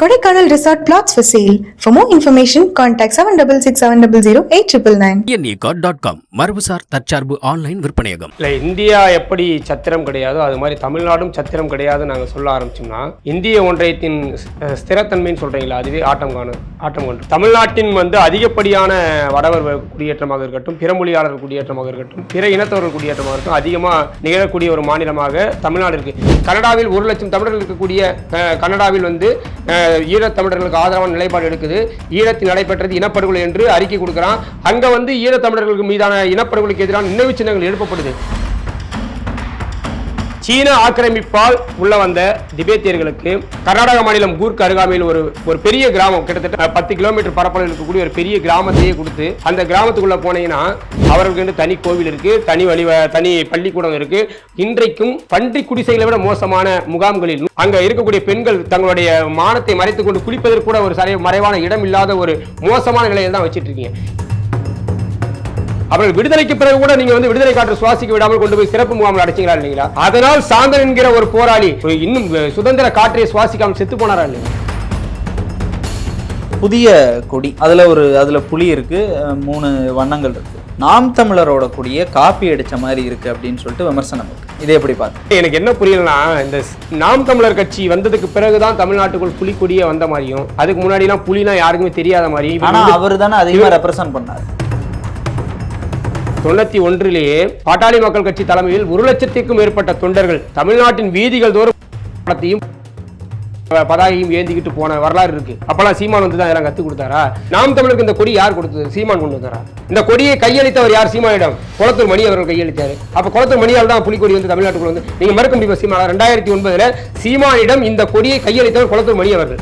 Kodaikanal Resort plots for sale. For more information, contact 7667008999. என்இகாட் dot com மரபுசார் தற்சார்பு online விற்பனையகம். இல்லை இந்தியா எப்படி சத்திரம் கிடையாதோ அது மாதிரி தமிழ்நாடும் சத்திரம் கிடையாது நாங்கள் சொல்ல ஆரம்பிச்சோம்னா இந்திய ஒன்றியத்தின் ஸ்திரத்தன்மைன்னு சொல்கிறீங்களா அதுவே ஆட்டம் காணும் ஆட்டம் கொண்டு. தமிழ்நாட்டின் வந்து அதிகப்படியான வடவர் குடியேற்றமாக இருக்கட்டும் பிற மொழியாளர் குடியேற்றமாக இருக்கட்டும் பிற இனத்தவர்கள் குடியேற்றமாக இருக்கட்டும் அதிகமாக நிகழக்கூடிய ஒரு மாநிலமாக தமிழ்நாடு இருக்கு. கனடாவில் ஒரு லட்சம் தமிழர்கள் இருக்கக்கூடிய கனடாவில் வந்து ஈழத்தமிழர்களுக்கு தமிழர்களுக்கு ஆதரவான நிலைப்பாடு எடுக்குது. ஈழத்தில் நடைபெற்றது இனப்படுகொலை என்று அறிக்கை கொடுக்குறான். அங்க வந்து ஈழத்தமிழர்களுக்கு மீதான இனப்படுகொலைக்கு எதிரான நினைவு சின்னங்கள் எழுப்பப்படுது. சீன ஆக்கிரமிப்பால் உள்ள வந்த திபேத்தியர்களுக்கு கர்நாடக மாநிலம் கூர்க் அருகாமையில் ஒரு ஒரு பெரிய கிராமம் கிட்டத்தட்ட பத்து கிலோமீட்டர் பரப்பளவில் இருக்கக்கூடிய ஒரு பெரிய கிராமத்தையே கொடுத்து அந்த கிராமத்துக்குள்ள போனீங்கன்னா அவர்களுக்கு தனி கோவில் இருக்கு தனி வழி தனி பள்ளிக்கூடம் இருக்கு. இன்றைக்கும் பன்றி குடிசைகளை விட மோசமான முகாம்களில் அங்க இருக்கக்கூடிய பெண்கள் தங்களுடைய மானத்தை மறைத்துக் கொண்டு குளிப்பதற்கு கூட ஒரு சரி மறைவான இடம் இல்லாத ஒரு மோசமான நிலையில் தான் வச்சிட்டு இருக்கீங்க அவர்கள் விடுதலைக்கு பிறகு கூட நீங்க வந்து விடுதலை காற்று சுவாசிக்க விடாமல் கொண்டு போய் சிறப்பு முகாமில் அடைச்சிங்களா இல்லைங்களா? அதனால் சாந்தன் என்கிற ஒரு போராளி இன்னும் சுதந்திர காற்றை சுவாசிக்காமல் செத்து போனாரா இல்லையா? புதிய கொடி. அதுல ஒரு அதுல புலி இருக்கு அஹ் மூணு வண்ணங்கள் இருக்கு. நாம் தமிழரோட கொடியை காப்பி அடிச்ச மாதிரி இருக்கு அப்படின்னு சொல்லிட்டு விமர்சனம் இருக்கு. இதை எப்படி பார்த்து? எனக்கு என்ன புரியலனா இந்த நாம் தமிழர் கட்சி வந்ததுக்கு பிறகுதான் தமிழ்நாட்டுக்குள் புலிக்கொடியே வந்த மாதிரியும் அதுக்கு முன்னாடிலாம் புலினா யாருக்குமே தெரியாத மாதிரி இவர் ஆனா வந்து அவர் தானே அதிகமா ரெப்ரசன்ட் பண்ணாரு. தொண்ணூத்தி ஒன்றிலேயே பாட்டாளி மக்கள் கட்சி தலைமையில் ஒரு லட்சத்திற்கும் மேற்பட்ட தொண்டர்கள் தமிழ்நாட்டின் வீதிகள் தோறும் படத்தையும் பதாகையும் ஏந்திக்கிட்டு போன வரலாறு இருக்கு. அப்பெல்லாம் சீமான் வந்து தான் இதெல்லாம் கத்து கொடுத்தாரா? நாம் தமிழருக்கு இந்த கொடி யார் கொடுத்தது? சீமான் கொண்டு வந்தாரா? இந்த கொடியை கையளித்தவர் யார்? சீமானிடம் குளத்தூர் மணி அவர்கள் கையளித்தார். அப்ப குளத்தூர் மணியால் தான் புலிக்கொடி வந்து தமிழ்நாட்டுக்குள்ள வந்து நீங்க மறக்க முடியுமா சீமான்? ரெண்டாயிரத்தி ஒன்பதுல சீமானிடம் இந்த கொடியை கையளித்தவர் குளத்தூர் மணி அவர்கள்.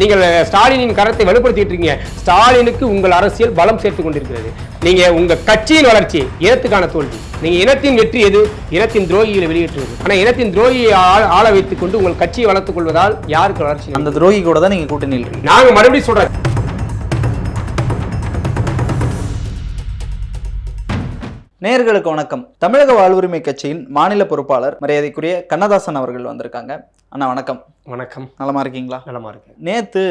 நீங்கள் ஸ்டாலினின் கரத்தை வலுப்படுத்திட்டு இருக்கீங்க ஸ்டாலினுக்கு உங்கள் அரசியல் பலம் சேர்த்து கொண்டிருக்கிறது. நீங்க உங்க கட்சியின் வளர்ச்சி இனத்துக்கான தோல்வி. நீங்க இனத்தின் வெற்றி எது? இனத்தின் துரோகிகளை வெளியேற்றுவது. ஆனா இனத்தின் துரோகியை ஆள- வைத்துக் கொண்டு உங்கள் கட்சியை வளர்த்துக் கொள்வதால் யாருக்கு வளர்ச்சி அந்த துரோகி கூட தான் நீங்க கூட்டணி இருக்கீங்க நாங்க மறுபடியும் சொல்றோம். நேயர்களுக்கு வணக்கம். தமிழக வாழ்வுரிமை கட்சியின் மாநில பொறுப்பாளர் மரியாதைக்குரிய கண்ணதாசன் அவர்கள் வந்திருக்காங்க. அண்ணா வணக்கம். வணக்கம். நலமா இருக்கீங்களா? நலமா இருக்கு நேத்து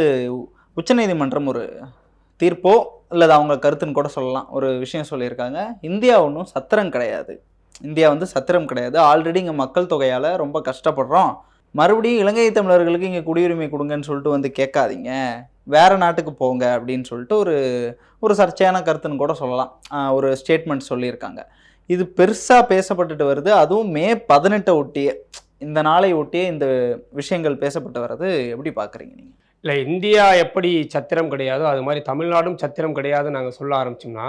உச்சநீதிமன்றம் ஒரு தீர்ப்போ இல்லது அவங்க கருத்துன்னு கூட சொல்லலாம். ஒரு விஷயம் சொல்லியிருக்காங்க. இந்தியா ஒன்றும் சத்திரம் கிடையாது. இந்தியா வந்து சத்திரம் கிடையாது. ஆல்ரெடி இங்கே மக்கள் தொகையால் ரொம்ப கஷ்டப்படுறோம். மறுபடியும் இலங்கை தமிழர்களுக்கு இங்கே குடியுரிமை கொடுங்கன்னு சொல்லிட்டு வந்து கேட்காதீங்க. வேற நாட்டுக்கு போங்க அப்படின்னு சொல்லிட்டு ஒரு ஒரு சர்ச்சையான கருத்துன்னு கூட சொல்லலாம். ஒரு ஸ்டேட்மெண்ட் சொல்லியிருக்காங்க. இது பெருசாக பேசப்பட்டுட்டு வருது. அதுவும் மே பதினெட்டை ஒட்டியே இந்த நாளை ஒட்டியே இந்த விஷயங்கள் பேசப்பட்டு வர்றது எப்படி பார்க்குறீங்க நீங்கள் இல்லை இந்தியா எப்படி சத்திரம் கிடையாதோ அது மாதிரி தமிழ்நாடும் சத்திரம் கிடையாது நாங்கள் சொல்ல ஆரம்பிச்சோம்னா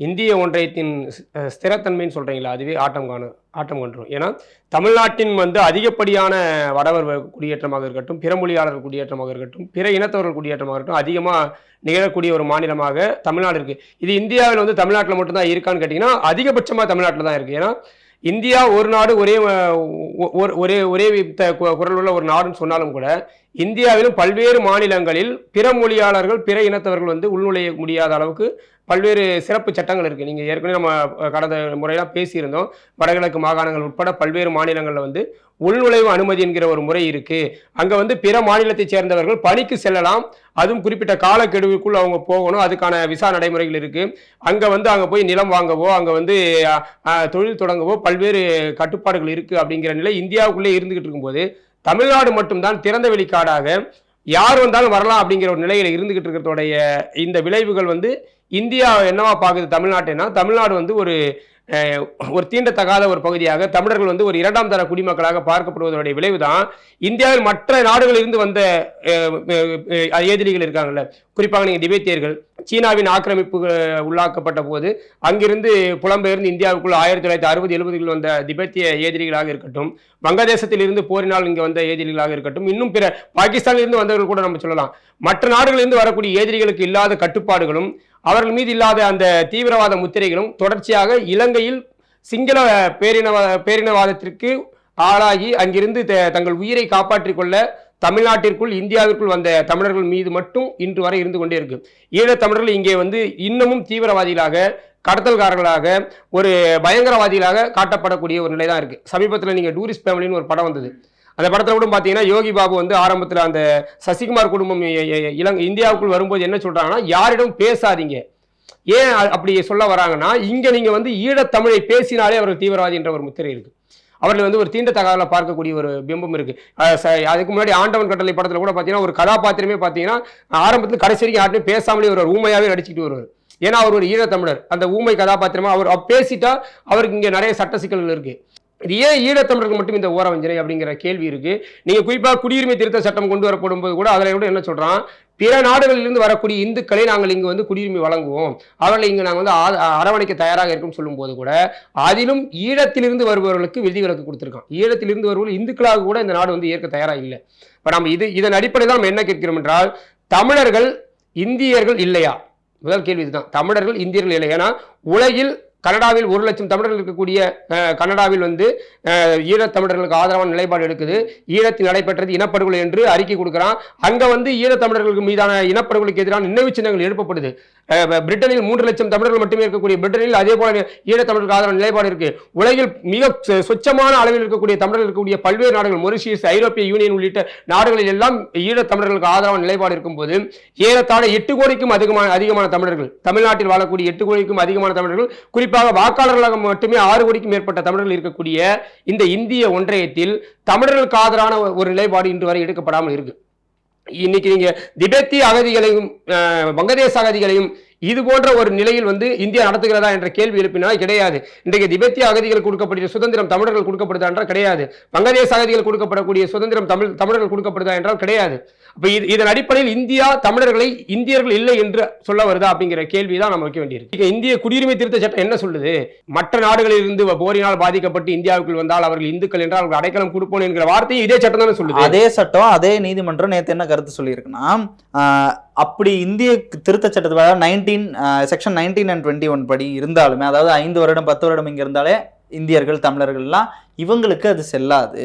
இந்திய ஒன்றியத்தின் ஸ்- ஸ்திரத்தன்மைன்னு சொல்கிறீங்களா அதுவே ஆட்டம் காணும் ஆட்டம் கொண்டுரும். ஏன்னா தமிழ்நாட்டின் வந்து அதிகப்படியான வடவர் குடியேற்றமாக இருக்கட்டும் பிற மொழியாளர் குடியேற்றமாக இருக்கட்டும் பிற இனத்தவர்கள் குடியேற்றமாக இருக்கட்டும் அதிகமாக நிகழக்கூடிய ஒரு மாநிலமாக தமிழ்நாடு இருக்குது இது இந்தியாவில் வந்து தமிழ்நாட்டில் மட்டும்தான் இருக்கான்னு கேட்டிங்கன்னா அதிகபட்சமாக தமிழ்நாட்டில் தான் இருக்குது ஏன்னா இந்தியா ஒரு நாடு ஒரே ஒரே ஒரே த- கு- குரல் உள்ள ஒரு நாடுன்னு சொன்னாலும் கூட இந்தியாவிலும் பல்வேறு மாநிலங்களில் பிற மொழியாளர்கள் பிற இனத்தவர்கள் வந்து உள்நுழைய முடியாத அளவுக்கு பல்வேறு சிறப்பு சட்டங்கள் இருக்குது நீங்கள் ஏற்கனவே நம்ம கடந்த முறையெல்லாம் பேசியிருந்தோம். வடகிழக்கு மாகாணங்கள் உட்பட பல்வேறு மாநிலங்களில் வந்து உள்நுழைவு அனுமதி என்கிற ஒரு முறை இருக்குது அங்கே வந்து பிற மாநிலத்தைச் சேர்ந்தவர்கள் பணிக்கு செல்லலாம். அதுவும் குறிப்பிட்ட காலக்கெடுவுக்குள் அவங்க போகணும். அதுக்கான விசா நடைமுறைகள் இருக்குது அங்கே வந்து அங்கே போய் நிலம் வாங்கவோ அங்கே வந்து தொழில் தொடங்கவோ பல்வேறு கட்டுப்பாடுகள் இருக்குது அப்படிங்கிற நிலை இந்தியாவுக்குள்ளே இருந்துகிட்டு இருக்கும்போது தமிழ்நாடு மட்டும்தான் திறந்த வெளிக்காடாக யார் வந்தாலும் வரலாம் அப்படிங்கிற ஒரு நிலையில் இருந்துகிட்டு இருக்கிறதோடைய இந்த விளைவுகள் வந்து இந்தியா என்னவா பார்க்குது தமிழ்நாட்டைனா தமிழ்நாடு வந்து ஒரு ஒரு தீண்டத்தகாத ஒரு பகுதியாக தமிழர்கள் வந்து ஒரு இரண்டாம் தர குடிமக்களாக பார்க்கப்படுவதனுடைய விளைவு தான் இந்தியாவில் மற்ற நாடுகளில் இருந்து வந்த ஏதிரிகள் இருக்காங்கல்ல குறிப்பாக நீங்கள் திபேத்தியர்கள் சீனாவின் ஆக்கிரமிப்பு உள்ளாக்கப்பட்ட போது அங்கிருந்து புலம்பெயர்ந்து இந்தியாவுக்குள் ஆயிரத்தி தொள்ளாயிரத்தி அறுபது எழுபதுகளில் வந்த திபெத்திய ஏதிரிகளாக இருக்கட்டும் வங்கதேசத்தில் இருந்து போரினால் இங்கே வந்த ஏதிரிகளாக இருக்கட்டும் இன்னும் பிற பாகிஸ்தானிலிருந்து வந்தவர்கள் கூட நம்ம சொல்லலாம். மற்ற நாடுகளிலிருந்து வரக்கூடிய ஏதிரிகளுக்கு இல்லாத கட்டுப்பாடுகளும் அவர்கள் மீது இல்லாத அந்த தீவிரவாத முத்திரைகளும் தொடர்ச்சியாக இலங்கையில் சிங்கள பேரினவா பேரினவாதத்திற்கு ஆளாகி அங்கிருந்து த- தங்கள் உயிரை காப்பாற்றிக் கொள்ள தமிழ்நாட்டிற்குள் இந்தியாவிற்குள் வந்த தமிழர்கள் மீது மட்டும் இன்று வரை இருந்து கொண்டே இருக்கு. ஈழத் தமிழர்கள் இங்கே வந்து இன்னமும் தீவிரவாதிகளாக கடத்தல்காரர்களாக ஒரு பயங்கரவாதிகளாக காட்டப்படக்கூடிய ஒரு நிலை தான் இருக்குது சமீபத்தில் நீங்கள் டூரிஸ்ட் ஃபேமிலின்னு ஒரு படம் வந்தது. அந்த படத்தில் கூட பார்த்தீங்கன்னா யோகி பாபு வந்து ஆரம்பத்தில் அந்த சசிகுமார் குடும்பம் இ- இலங்கை இந்தியாவுக்குள் வரும்போது என்ன சொல்கிறாங்கன்னா யாரிடம் பேசாதீங்க. ஏன் அப்படி சொல்ல வராங்கன்னா இங்கே நீங்கள் வந்து ஈழத்தமிழை பேசினாலே அவர்கள் தீவிரவாதி என்ற ஒரு முத்திரை இருக்குது அவர்கள் வந்து ஒரு தீண்ட தகவலை பார்க்கக்கூடிய ஒரு பிம்பம் இருக்கு. அதுக்கு முன்னாடி ஆண்டவன் கட்டளை படத்தில் கூட பார்த்தீங்கன்னா ஒரு கதாபாத்திரமே பார்த்தீங்கன்னா ஆரம்பத்தில் கடைசி வரைக்கும் யார்ட்டையும் பேசாமலே ஒரு ஊமையாகவே நடிச்சுக்கிட்டு வருவார். ஏன்னா அவர் ஒரு ஈழத்தமிழர். அந்த ஊமை கதாபாத்திரமா அவர் அவர் பேசிட்டா அவருக்கு இங்கே நிறைய சட்ட சிக்கல்கள் இருக்கு. இது ஏன் ஈழத்தமிழருக்கு மட்டும் இந்த ஓரவஞ்சனை அப்படிங்கிற கேள்வி இருக்கு? நீங்க குறிப்பாக குடியுரிமை திருத்த சட்டம் கொண்டு வரப்படும் போது கூட அதில் கூட என்ன சொல்றான்? பிற நாடுகளிலிருந்து வரக்கூடிய இந்துக்களை நாங்கள் இங்கு வந்து குடியுரிமை வழங்குவோம். அவர்களை இங்கு நாங்கள் வந்து ஆ- அரவணைக்க தயாராக இருக்கும் சொல்லும்போது கூட அதிலும் ஈழத்திலிருந்து வருபவர்களுக்கு விதிவிலக்கு கொடுத்திருக்கான். ஈழத்திலிருந்து வருபவர்கள் இந்துக்களாக கூட இந்த நாடு வந்து ஏற்க தயாராக இல்லை. இப்போ நம்ம இது இதன் அடிப்படையில் நம்ம என்ன கேட்கிறோம் என்றால் தமிழர்கள் இந்தியர்கள் இல்லையா? முதல் கேள்வி இதுதான். தமிழர்கள் இந்தியர்கள் இல்லை ஏன்னா உலகில் கனடாவில் ஒரு லட்சம் தமிழர்கள் இருக்கக்கூடிய கனடாவில் வந்து ஈழத்தமிழர்களுக்கு ஆதரவான நிலைப்பாடு எடுக்குது. ஈழத்தில் நடைபெற்றது இனப்படுகொலை என்று அறிக்கை கொடுக்குறான். அங்க வந்து ஈழத்தமிழர்களுக்கு மீதான இனப்படுகொலைக்கு எதிரான நினைவு சின்னங்கள் எழுப்பப்படுது. பிரிட்டனில் மூன்று லட்சம் தமிழர்கள் மட்டுமே இருக்கக்கூடிய பிரிட்டனில் அதே போல ஈழத்தமிழர்களுக்கு ஆதரவான நிலைப்பாடு இருக்கு. உலகில் மிக சொச்சமான அளவில் இருக்கக்கூடிய தமிழர்கள் இருக்கக்கூடிய பல்வேறு நாடுகள் மொரிஷியஸ் ஐரோப்பிய யூனியன் உள்ளிட்ட நாடுகளில் எல்லாம் ஈழத்தமிழர்களுக்கு ஆதரவான நிலைப்பாடு இருக்கும்போது ஏறத்தாழ எட்டு கோடிக்கும் அதிகமான அதிகமான தமிழர்கள் தமிழ்நாட்டில் வாழக்கூடிய எட்டு கோடிக்கும் அதிகமான தமிழர்கள் குறிப்பாக குறிப்பாக வாக்காளர்களாக மட்டுமே ஆறு கோடிக்கும் மேற்பட்ட தமிழர்கள் இருக்கக்கூடிய இந்த இந்திய ஒன்றியத்தில் தமிழர்களுக்கு ஆதரான ஒரு நிலைப்பாடு இன்று வரை எடுக்கப்படாமல் இருக்கு. இன்னைக்கு நீங்க திபெத்திய அகதிகளையும் வங்கதேச அகதிகளையும் இது போன்ற ஒரு நிலையில் வந்து இந்தியா நடத்துகிறதா என்ற கேள்வி எழுப்பினால் கிடையாது. இன்றைக்கு திபெத்திய அகதிகள் கொடுக்கப்படுகிற சுதந்திரம் தமிழர்கள் கொடுக்கப்படுதா என்றால் கிடையாது. வங்கதேச அகதிகள் கொடுக்கப்படக்கூடிய சுதந்திரம் தமிழ் தமிழர்கள் கொடுக்கப்படுதா என்றால் கிடையாது. அப்போ இது இதன் அடிப்படையில் இந்தியா தமிழர்களை இந்தியர்கள் இல்லை என்று சொல்ல வருதா அப்படிங்கிற கேள்வி தான் நம்ம வைக்க வேண்டியிருக்கு. இந்திய குடியுரிமை திருத்த சட்டம் என்ன சொல்லுது? மற்ற நாடுகளில் இருந்து போரினால் பாதிக்கப்பட்டு இந்தியாவுக்குள் வந்தால் அவர்கள் இந்துக்கள் என்றால் அவர்கள் அடைக்கலம் கொடுப்போம் என்கிற வார்த்தையை இதே சட்டம் தானே சொல்லுது. அதே சட்டம் அதே நீதிமன்றம் நேற்று என்ன கருத்து சொல்லியிருக்குன்னா அப்படி இந்திய திருத்த சட்டத்தை nineteen section nineteen and twenty one படி இருந்தாலுமே அதாவது ஐந்து வருடம் பத்து வருடம் இங்கே இருந்தாலே இந்தியர்கள் தமிழர்கள்லாம் இவங்களுக்கு அது செல்லாது.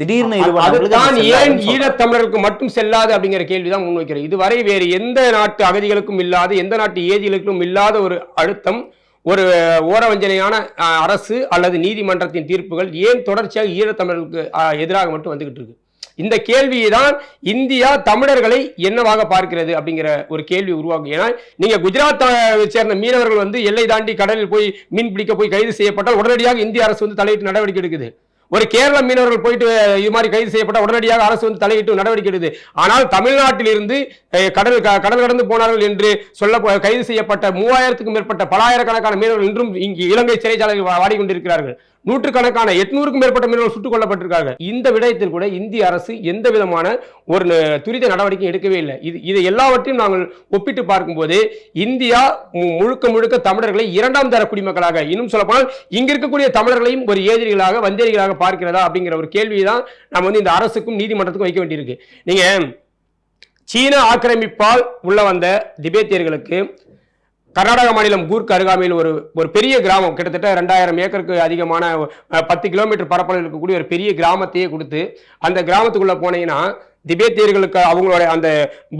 திடீர்னு அதுதான் அது ஏன். ஈழத்தமிழருக்கு மட்டும் செல்லாது அப்படிங்கிற கேள்விதான் முன்வைக்கிறது இதுவரை வேறு எந்த நாட்டு அகதிகளுக்கும் இல்லாத எந்த நாட்டு ஏதிகளுக்கும் இல்லாத ஒரு அழுத்தம் ஒரு ஓரவஞ்சனையான அரசு அல்லது நீதிமன்றத்தின் தீர்ப்புகள் ஏன் தொடர்ச்சியாக ஈழத்தமிழர்களுக்கு எதிராக மட்டும் வந்துகிட்டு இருக்கு? இந்த கேள்வியை தான் இந்தியா தமிழர்களை என்னவாக பார்க்கிறது அப்படிங்கிற ஒரு கேள்வி உருவாகும் ஏன்னா நீங்க குஜராத்தை சேர்ந்த மீனவர்கள் வந்து எல்லை தாண்டி கடலில் போய் மீன் பிடிக்க போய் கைது செய்யப்பட்டால் உடனடியாக இந்திய அரசு வந்து தலையிட்டு நடவடிக்கை எடுக்குது. ஒரு கேரள மீனவர்கள் போயிட்டு இது மாதிரி கைது செய்யப்பட்ட உடனடியாக அரசு வந்து தலையிட்டு நடவடிக்கை எடுது. ஆனால் தமிழ்நாட்டிலிருந்து கடல் க- கடல் கடந்து போனார்கள் என்று சொல்ல கைது செய்யப்பட்ட மூவாயிரத்துக்கும் மேற்பட்ட பலாயிரக்கணக்கான மீனவர்கள் இன்றும் இங்கு இலங்கை சிறைச்சாலையில் வாடிக்கொண்டிருக்கிறார்கள். நூற்றுக்கணக்கான எட்நூறுக்கும் மேற்பட்ட மீனவர்கள் சுட்டுக் கொல்லப்பட்டிருக்காங்க. இந்த விடயத்தில் கூட இந்திய அரசு எந்த விதமான ஒரு துரித நடவடிக்கை எடுக்கவே இல்லை. இது இதை எல்லாவற்றையும் நாங்கள் ஒப்பிட்டு பார்க்கும்போது இந்தியா மு- முழுக்க முழுக்க தமிழர்களை இரண்டாம் தர குடிமக்களாக இன்னும் சொல்லப்போனால் இங்க இருக்கக்கூடிய தமிழர்களையும் ஒரு ஏதிரிகளாக வந்தேரிகளாக பார்க்கிறதா அப்படிங்கிற ஒரு கேள்வியை தான் நம்ம வந்து இந்த அரசுக்கும் நீதிமன்றத்துக்கும் வைக்க வேண்டியிருக்கு. நீங்க சீன ஆக்கிரமிப்பால் உள்ள வந்த திபேத்தியர்களுக்கு கர்நாடக மாநிலம் கூர்க் அருகாமையில் ஒரு ஒரு பெரிய கிராமம். கிட்டத்தட்ட ரெண்டாயிரம் ஏக்கருக்கு அதிகமான பத்து கிலோமீட்டர் பரப்பளவில் இருக்கக்கூடிய ஒரு பெரிய கிராமத்தையே கொடுத்து அந்த கிராமத்துக்குள்ளே போனீங்கன்னா திபேத்தியர்களுக்கு அவங்களுடைய அந்த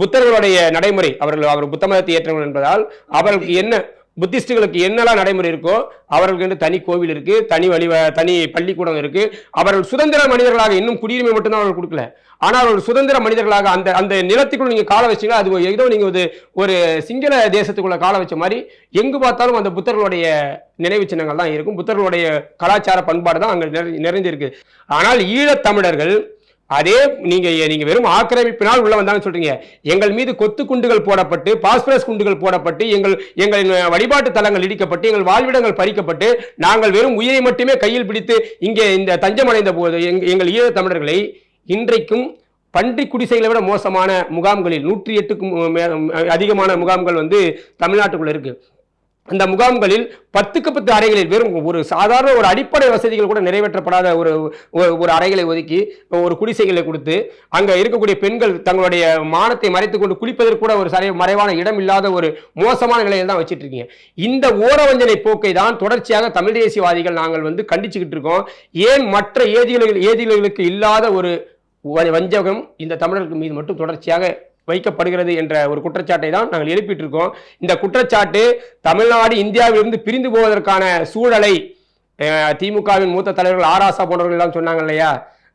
புத்தர்களுடைய நடைமுறை அவர்கள் அவர் புத்த மதத்தை ஏற்றவர்கள் என்பதால் அவர்களுக்கு என்ன புத்திஸ்டுகளுக்கு என்னெல்லாம் நடைமுறை இருக்கோ அவர்களுக்கு என்று தனி கோவில் இருக்கு தனி வழி தனி பள்ளிக்கூடம் இருக்கு. அவர்கள் சுதந்திர மனிதர்களாக இன்னும் குடியுரிமை மட்டும்தான் அவர்கள் கொடுக்கல. ஆனால் அவர்கள் சுதந்திர மனிதர்களாக அந்த அந்த நிலத்துக்குள்ள நீங்க கால வச்சீங்கன்னா அது ஏதோ நீங்க ஒரு ஒரு சிங்கள தேசத்துக்குள்ள கால வச்ச மாதிரி எங்கு பார்த்தாலும் அந்த புத்தர்களுடைய நினைவு சின்னங்கள் தான் இருக்கும். புத்தர்களுடைய கலாச்சார பண்பாடு தான் அங்கே நிறை- நிறைந்திருக்கு. ஆனால் ஈழத் தமிழர்கள் அதே நீங்க நீங்க வெறும் ஆக்கிரமிப்பினால் உள்ள வந்தாங்கன்னு சொல்றீங்க. எங்கள் மீது கொத்து குண்டுகள் போடப்பட்டு பாஸ்பரஸ் குண்டுகள் போடப்பட்டு எங்கள் எங்களின் வழிபாட்டு தலங்கள் இடிக்கப்பட்டு எங்கள் வாழ்விடங்கள் பறிக்கப்பட்டு நாங்கள் வெறும் உயிரை மட்டுமே கையில் பிடித்து இங்கே இந்த தஞ்சமடைந்த போது எங்கள் ஈழ தமிழர்களை இன்றைக்கும் பன்றி குடிசைகளை விட மோசமான முகாம்களில் நூற்றி எட்டுக்கும் அதிகமான முகாம்கள் வந்து தமிழ்நாட்டுக்குள்ள இருக்கு. அந்த முகாம்களில் பத்துக்கு பத்து அறைகளில் வெறும் ஒரு சாதாரண ஒரு அடிப்படை வசதிகள் கூட நிறைவேற்றப்படாத ஒரு ஒரு- அறைகளை ஒதுக்கி ஒரு குடிசைகளை கொடுத்து அங்கே இருக்கக்கூடிய பெண்கள் தங்களுடைய மானத்தை மறைத்து கொண்டு குளிப்பதற்கு கூட ஒரு சரி மறைவான இடம் இல்லாத ஒரு மோசமான நிலையில் தான் வச்சுட்டு இருக்கீங்க. இந்த ஓரவஞ்சனை போக்கை தான் தொடர்ச்சியாக தமிழ் தேசியவாதிகள் நாங்கள் வந்து கண்டிச்சுக்கிட்டு இருக்கோம். ஏன் மற்ற ஏதிகளுக்கு ஏதிகளுக்கு இல்லாத ஒரு வ- வஞ்சகம் இந்த தமிழர்கள் மீது மட்டும் தொடர்ச்சியாக வைக்கப்படுகிறது என்ற ஒரு குற்றச்சாட்டை தான் நாங்கள் எழுப்பிட்டு இருக்கோம் இந்த குற்றச்சாட்டு தமிழ்நாடு இந்தியாவிலிருந்து பிரிந்து போவதற்கான சூழலை திமுகவின் மூத்த தலைவர்கள் ஆராசா போன்றவர்கள் எல்லாம் சொன்னாங்க இல்லையா?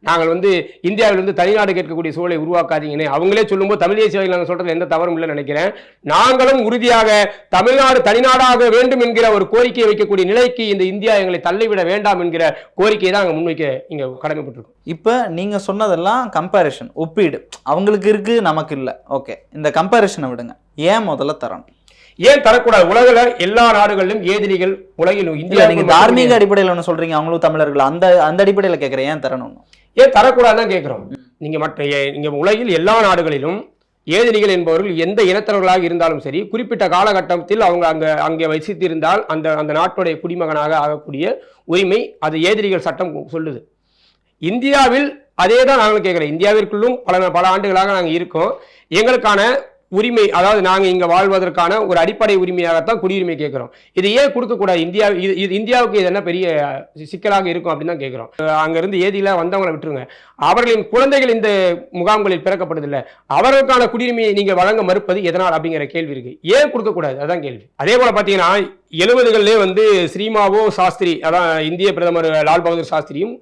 நாங்கள் வந்து இந்தியாவிலிருந்து தனிநாடு கேட்கக்கூடிய சூழலை உருவாக்காதீங்கன்னு அவங்களே சொல்லும்போது தமிழ் தேசியவாதிகள் நாங்கள் சொல்றது எந்த தவறும் இல்லைன்னு நினைக்கிறேன். நாங்களும் உறுதியாக தமிழ்நாடு தனிநாடாக வேண்டும் என்கிற ஒரு கோரிக்கையை வைக்கக்கூடிய நிலைக்கு இந்த இந்தியா எங்களை தள்ளிவிட வேண்டாம் என்கிற கோரிக்கையை தான் நாங்கள் முன்வைக்க இங்க கடமைப்பட்டிருக்கோம். இப்போ நீங்கள் சொன்னதெல்லாம் கம்பேரிஷன் ஒப்பீடு. அவங்களுக்கு இருக்கு நமக்கு இல்லை. ஓகே இந்த கம்பேரிஷனை விடுங்க. ஏன் முதல்ல தரணும்? ஏன் தரக்கூடாது? உலகில் எல்லா நாடுகளிலும் ஏதிரிகள் உலகிலும் இந்தியா நீங்க தார்மீக அடிப்படையில் ஒன்று சொல்றீங்க. அவங்களும் தமிழர்கள். அந்த அந்த அடிப்படையில் கேட்குறேன் ஏன் தரணும் ஏன் தரக்கூடாதுன்னு கேட்குறோம். நீங்கள் மற்ற நீங்கள் உலகில் எல்லா நாடுகளிலும் ஏதிரிகள் என்பவர்கள் எந்த இனத்தவர்களாக இருந்தாலும் சரி குறிப்பிட்ட காலகட்டத்தில் அவங்க அங்கே அங்கே வசித்திருந்தால் அந்த அந்த நாட்டுடைய குடிமகனாக ஆகக்கூடிய உரிமை அது ஏதிரிகள் சட்டம் சொல்லுது. இந்தியாவில் அதே தான் நாங்களும் கேட்குறோம். இந்தியாவிற்குள்ளும் பல பல ஆண்டுகளாக நாங்கள் இருக்கோம். எங்களுக்கான உரிமை அதாவது நாங்கள் இங்கே வாழ்வதற்கான ஒரு அடிப்படை உரிமையாகத்தான் குடியுரிமை கேட்குறோம். இது ஏன் கொடுக்கக்கூடாது? இந்தியா இது இது இந்தியாவுக்கு இது என்ன பெரிய சிக்கலாக இருக்கும் அப்படின்னு தான் கேட்குறோம். அங்கேருந்து ஏதியில் வந்தவங்களை விட்டுருங்க. அவர்களின் குழந்தைகள் இந்த முகாம்களில் பிறக்கப்படுதில்லை அவர்களுக்கான குடியுரிமையை நீங்கள் வழங்க மறுப்பது எதனால் அப்படிங்கிற கேள்வி இருக்குது ஏன் கொடுக்கக்கூடாது? அதான் கேள்வி. அதே போல் பார்த்தீங்கன்னா எழுபதுகளிலே வந்து ஸ்ரீமாவோ சாஸ்திரி அதான் இந்திய பிரதமர் லால் பகதூர் சாஸ்திரியும்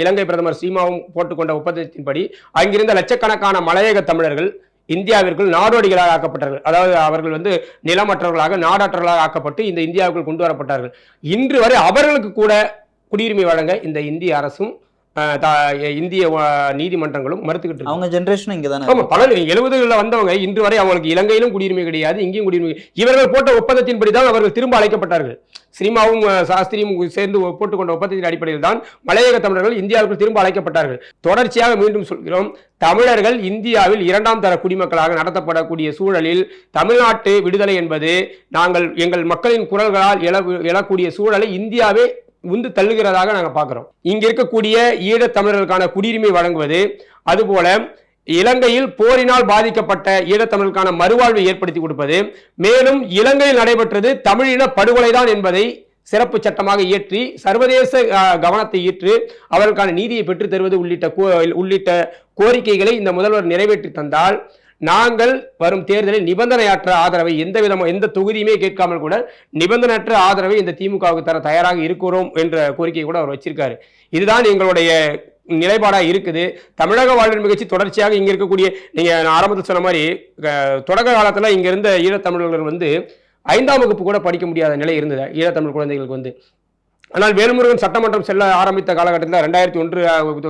இலங்கை பிரதமர் ஸ்ரீமாவும் போட்டுக்கொண்ட ஒப்பந்தத்தின்படி அங்கிருந்த லட்சக்கணக்கான மலையக தமிழர்கள் இந்தியாவிற்குள் நாடோடிகளாக ஆக்கப்பட்டார்கள். அதாவது அவர்கள் வந்து நிலமற்றவர்களாக நாடாற்றவர்களாக ஆக்கப்பட்டு இந்த இந்தியாவுக்குள் கொண்டு வரப்பட்டார்கள். இன்று வரை அவர்களுக்கு கூட குடியுரிமை வழங்க இந்த இந்திய அரசும் இந்திய நீதிமன்றங்களும் மறுத்துக்கிட்டு. அவங்க ஜென்ரேஷனும் இங்கே தானே ஆமா பல எழுபதுகளில் வந்தவங்க இன்று வரை அவங்களுக்கு இலங்கையிலும் குடியுரிமை கிடையாது இங்கேயும் குடியுரிமை இவர்கள் போட்ட ஒப்பந்தத்தின்படி தான் அவர்கள் திரும்ப அழைக்கப்பட்டார்கள். சினிமாவும் சாஸ்திரியும் சேர்ந்து போட்டுக்கொண்ட ஒப்பந்தத்தின் அடிப்படையில் தான் மலையக தமிழர்கள் இந்தியாவுக்கு திரும்ப அழைக்கப்பட்டார்கள். தொடர்ச்சியாக மீண்டும் சொல்கிறோம் தமிழர்கள் இந்தியாவில் இரண்டாம் தர குடிமக்களாக நடத்தப்படக்கூடிய சூழலில் தமிழ்நாட்டு விடுதலை என்பது நாங்கள் எங்கள் மக்களின் குரல்களால் எழ எழக்கூடிய சூழலை இந்தியாவே உந்து தள்ளுகிறதாக நாங்கள் பார்க்குறோம் இங்கே இருக்கக்கூடிய ஈழத் தமிழர்களுக்கான குடியுரிமை வழங்குவது அதுபோல இலங்கையில் போரினால் பாதிக்கப்பட்ட ஈழத்தமிழர்களுக்கான மறுவாழ்வை ஏற்படுத்தி கொடுப்பது மேலும் இலங்கையில் நடைபெற்றது தமிழின படுகொலைதான் என்பதை சிறப்பு சட்டமாக இயற்றி சர்வதேச கவனத்தை ஈற்று அவர்களுக்கான நீதியை பெற்றுத் தருவது உள்ளிட்ட கோ- உள்ளிட்ட கோரிக்கைகளை இந்த முதல்வர் நிறைவேற்றி தந்தால் நாங்கள் வரும் தேர்தலில் நிபந்தனையற்ற ஆதரவை எந்த விதமாக எந்த தொகுதியுமே கேட்காமல் கூட நிபந்தனையற்ற ஆதரவை இந்த திமுகவுக்கு தர தயாராக இருக்கிறோம் என்ற கோரிக்கை கூட அவர் வச்சிருக்காரு. இதுதான் எங்களுடைய நிலைப்பாடாக இருக்குது. தமிழக வாழ்வின் நிகழ்ச்சி தொடர்ச்சியாக இங்கே இருக்கக்கூடிய நீங்கள் நான் ஆரம்பத்தில் சொன்ன மாதிரி தொடக்க காலத்தில் இங்கே இருந்த ஈழத்தமிழர்கள் வந்து ஐந்தாம் வகுப்பு கூட படிக்க முடியாத நிலை இருந்தது ஈழத்தமிழ் குழந்தைகளுக்கு வந்து. ஆனால் வேல்முருகன் சட்டமன்றம் செல்ல ஆரம்பித்த காலகட்டத்தில் ரெண்டாயிரத்தி ஒன்று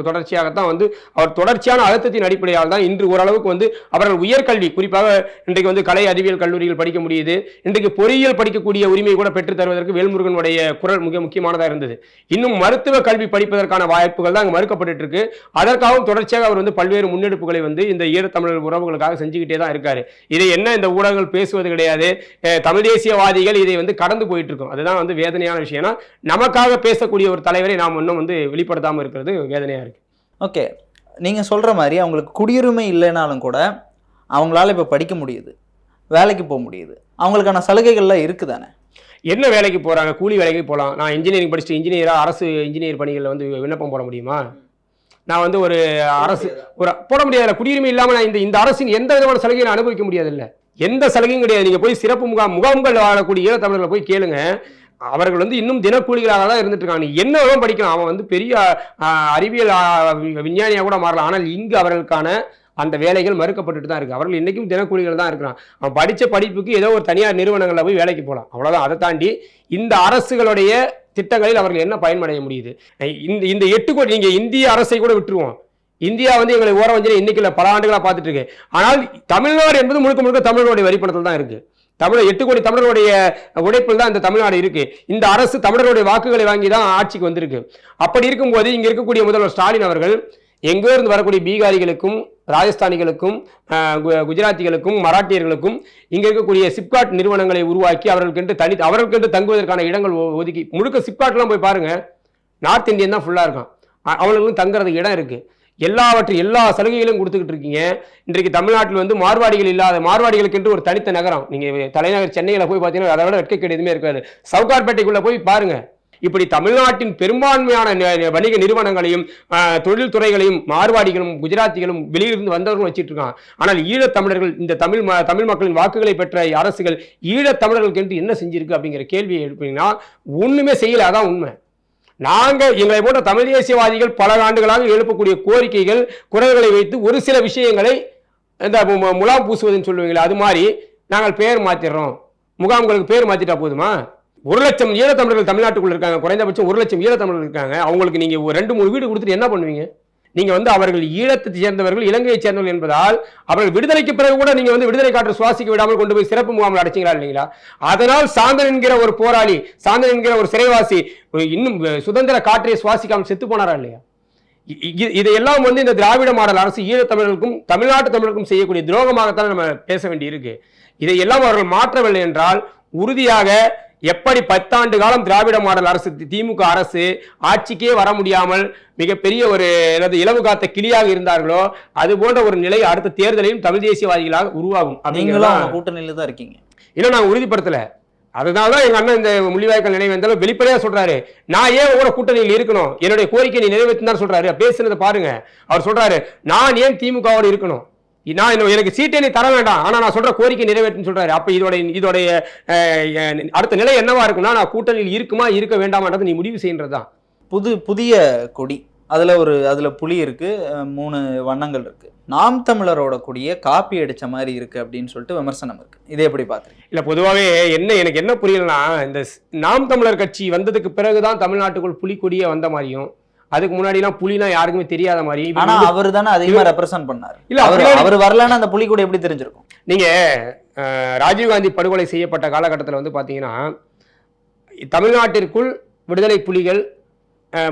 தொடர்ச்சியாகத்தான் வந்து அவர் தொடர்ச்சியான அழுத்தத்தின் அடிப்படையால் தான் இன்று ஓரளவுக்கு வந்து அவர்கள் உயர்கல்வி குறிப்பாக இன்றைக்கு வந்து கலை அறிவியல் கல்லூரிகள் படிக்க முடியுது. இன்றைக்கு பொறியியல் படிக்கக்கூடிய உரிமை கூட பெற்றுத் தருவதற்கு வேல்முருகனுடைய குரல் மிக முக்கியமானதாக இருந்தது. இன்னும் மருத்துவ கல்வி படிப்பதற்கான வாய்ப்புகள் தான் அங்கே மறுக்கப்பட்டு இருக்கு. அதற்காகவும் தொடர்ச்சியாக அவர் வந்து பல்வேறு முன்னெடுப்புகளை வந்து இந்த ஈழத்தமிழர் உறவுகளுக்காக செஞ்சுக்கிட்டே தான் இருக்காரு. இதை என்ன இந்த ஊடகங்கள் பேசுவது கிடையாது. தமிழ் தேசியவாதிகள் இதை வந்து கடந்து போயிட்டு இருக்கும். அதுதான் வந்து வேதனையான விஷயம்னா நமக்கு நமக்காக பேசக்கூடிய ஒரு தலைவரை நாம் இன்னும் வந்து வெளிப்படுத்தாமல் இருக்கிறது வேதனையா இருக்கு. ஓகே. நீங்கள் சொல்கிற மாதிரி அவங்களுக்கு குடியுரிமை இல்லைனாலும் கூட அவங்களால இப்போ படிக்க முடியுது. வேலைக்கு போக முடியுது. அவங்களுக்கான சலுகைகள்லாம் இருக்குது தானே என்ன வேலைக்கு போறாங்க? கூலி வேலைக்கு போகலாம் நான் இன்ஜினியரிங் படிச்சுட்டு இன்ஜினியரா அரசு இன்ஜினியர் பணிகளில் வந்து விண்ணப்பம் போட முடியுமா? நான் வந்து ஒரு அரசு ஒரு போட முடியாதுல்ல. குடியுரிமை இல்லாமல் நான் இந்த இந்த அரசின் எந்த விதமான சலுகையும் நான் அனுபவிக்க முடியாதுல்ல. எந்த சலுகையும் கிடையாது. நீங்க போய் சிறப்பு முகாம் முகாம்கள் வாழக்கூடிய ஈழத்தமிழர்களை போய் கேளுங்க. அவர்கள் வந்து இன்னும் தினக்கூலிகளாக தான் இருந்துட்டு இருக்காங்க நீ என்ன வேணும் படிக்கலாம். அவன் வந்து பெரிய அறிவியல் விஞ்ஞானியாக கூட மாறலாம். ஆனால் இங்கு அவர்களுக்கான அந்த வேலைகள் மறுக்கப்பட்டுட்டு தான் இருக்கு. அவர்கள் இன்றைக்கும் தினக்கூலிகள் தான் இருக்கிறான். அவன் படித்த படிப்புக்கு ஏதோ ஒரு தனியார் நிறுவனங்களில் போய் வேலைக்கு போகலாம். அவ்வளோதான் அதை தாண்டி இந்த அரசுகளுடைய திட்டங்களில் அவர்கள் என்ன பயனடைய முடியுது? இந்த இந்த எட்டு கோடி நீங்கள் இந்திய அரசை கூட விட்டுருவோம். இந்தியா வந்து எங்களை ஓரம் வஞ்சனை இன்னைக்கு இல்லை. பல ஆண்டுகளாக பார்த்துட்டு இருக்கு ஆனால் தமிழ்நாடு என்பது முழுக்க முழுக்க தமிழ்நாடு வரிப்பணத்தில் தான் இருக்குது தமிழ் எட்டு கோடி தமிழருடைய உழைப்பில் தான் இந்த தமிழ்நாடு இருக்கு. இந்த அரசு தமிழருடைய வாக்குகளை வாங்கி தான் ஆட்சிக்கு வந்திருக்கு. அப்படி இருக்கும்போது இங்க இருக்கக்கூடிய முதல்வர் ஸ்டாலின் அவர்கள் எங்கோ இருந்து வரக்கூடிய பீகாரிகளுக்கும் ராஜஸ்தானிகளுக்கும் கு- குஜராத்திகளுக்கும் மராட்டியர்களுக்கும் இங்கே இருக்கக்கூடிய சிப்காட் நிறுவனங்களை உருவாக்கி அவர்களுக்கென்று தனி அவர்களுக்கென்று தங்குவதற்கான இடங்கள் ஒதுக்கி முழுக்க சிப்காட்லாம் போய் பாருங்க நார்த் இந்தியன் தான் ஃபுல்லாக இருக்கான். அ- தங்குறதுக்கு இடம் இருக்குது எல்லாவற்றை எல்லா சலுகைகளையும் கொடுத்துக்கிட்டு இருக்கீங்க. இன்றைக்கு தமிழ்நாட்டில் வந்து மார்வாடிகள் இல்லாத மார்வாடிகளுக்கென்று ஒரு தனித்த நகரம். நீங்கள் தலைநகர் சென்னையில் போய் பார்த்தீங்கன்னா அதை விட வெட்கக்கேடு எதுவுமே இருக்காது. சவுகார்பேட்டைக்குள்ளே போய் பாருங்கள் இப்படி தமிழ்நாட்டின் பெரும்பான்மையான வணிக நிறுவனங்களையும் தொழில்துறைகளையும் தொழில் துறைகளையும் மார்வாடிகளும் குஜராத்திகளும் வெளியிலிருந்து வந்தவர்களும் வச்சுட்டு இருக்கான் ஆனால் ஈழத்தமிழர்கள் இந்த தமிழ் ம- தமிழ் மக்களின் வாக்குகளை பெற்ற அரசுகள் ஈழத் தமிழர்களுக்கு என்று என்ன செஞ்சிருக்கு அப்படிங்கிற கேள்வியை எழுப்பீங்கன்னா ஒன்றுமே செய்யலை. அதான் உண்மை. நாங்கள் எங்களை போன்ற தமிழ் தேசியவாதிகள் பல ஆண்டுகளாக எழுப்பக்கூடிய கோரிக்கைகள் குரல்களை வைத்து ஒரு சில விஷயங்களை இந்த முலாம் பூசுவதுன்னு சொல்லுவீங்களா அது மாதிரி நாங்கள் பெயர் மாற்றிடுறோம் முகாம்களுக்கு பேர் மாற்றிட்டா போதுமா? ஒரு லட்சம் ஈழத்தமிழர்கள் தமிழ்நாட்டுக்குள்ள இருக்காங்க. குறைந்தபட்சம் ஒரு லட்சம் ஈழத்தமிழர்கள் இருக்காங்க. அவங்களுக்கு நீங்கள் ஒரு ரெண்டு மூணு வீடு கொடுத்துட்டு என்ன பண்ணுவீங்க? நீங்க வந்து அவர்கள் ஈழத்தை சேர்ந்தவர்கள் இலங்கையை சேர்ந்தவர்கள் என்பதால் அவர்கள் விடுதலைக்கு பிறகு கூட நீங்க வந்து விடுதலை காற்று சுவாசிக்க விடாமல் கொண்டு போய் சிறப்பு முகாமில் அடைச்சிங்களா இல்லைங்களா? அதனால் சாந்தன் என்கிற ஒரு போராளி சாந்தன் என்கிற ஒரு சிறைவாசி இன்னும் சுதந்திர காற்றை சுவாசிக்காமல் செத்து போனாரா இல்லையா? இதையெல்லாம் வந்து இந்த திராவிட மாடல் அரசு ஈழத்தமிழர்களுக்கும் தமிழ்நாட்டு தமிழருக்கும் செய்யக்கூடிய துரோகமாகத்தான் நம்ம பேச வேண்டி இருக்கு இதையெல்லாம் அவர்கள் மாற்றவில்லை என்றால் உறுதியாக எப்படி பத்தாண்டு காலம் திராவிட மாடல் அரசு திமுக அரசு ஆட்சிக்கே வர முடியாமல் மிகப்பெரிய ஒரு எனது இலவு காத்த கிளியாக இருந்தார்களோ அது போன்ற ஒரு நிலை அடுத்த தேர்தலையும் தமிழ் தேசியவாதிகளாக உருவாகும் நீங்களும் அப்படிங்கிறதா அவங்க கூட்டணியில தான் இருக்கீங்க. இன்னும் நாங்க உறுதிப்படுத்தல. அதனால தான் எங்க அண்ணன் இந்த முள்ளிவாய்க்கால் நினைவு இருந்தாலும் வெளிப்படையா சொல்றாரு. நான் ஏன் உங்களோட கூட்டணியில் இருக்கணும்? என்னுடைய கோரிக்கை நீ நிறைவேற்றினார் சொல்றாரு. பேசுனதை பாருங்க. அவர் சொல்றாரு நான் ஏன் திமுகவோடு இருக்கணும்? நான் எனக்கு சீட்டை நீ தர வேண்டாம். ஆனா நான் சொல்ற கோரிக்கை நிறைவேற்றுன்னு சொல்றாரு. அப்ப இதோட இதோடைய அடுத்த நிலை என்னவா இருக்கும்னா நான் கூட்டணியில் இருக்குமா இருக்க வேண்டாமான்றது நீ முடிவு செய்யறதுதான். புது புதிய கொடி. அதுல ஒரு அதுல புலி இருக்கு அஹ் மூணு வண்ணங்கள் இருக்கு. நாம் தமிழரோட கொடியை காப்பி அடிச்ச மாதிரி இருக்கு அப்படின்னு சொல்லிட்டு விமர்சனம் இருக்கு. இதை எப்படி பாக்குறீங்க இல்ல பொதுவாகவே என்ன எனக்கு என்ன புரியலனா இந்த நாம் தமிழர் கட்சி வந்ததுக்கு பிறகுதான் தமிழ்நாட்டுக்குள் புலிக்கொடியே வந்த மாதிரியும் அதுக்கு முன்னாடிலாம் புலினா யாருக்குமே தெரியாத மாதிரி ஆனா அவர் தானே அதிகமா ரெப்ரசென்ட் பண்ணாரு. இல்ல, அவர் அவர் வரலன்னா அந்த புலி கொடி எப்படி தெரிஞ்சிருக்கும்? நீங்க ராஜீவ்காந்தி படுகொலை செய்யப்பட்ட காலகட்டத்தில் வந்து பாத்தீங்கன்னா தமிழ்நாட்டிற்குள் விடுதலை புலிகள்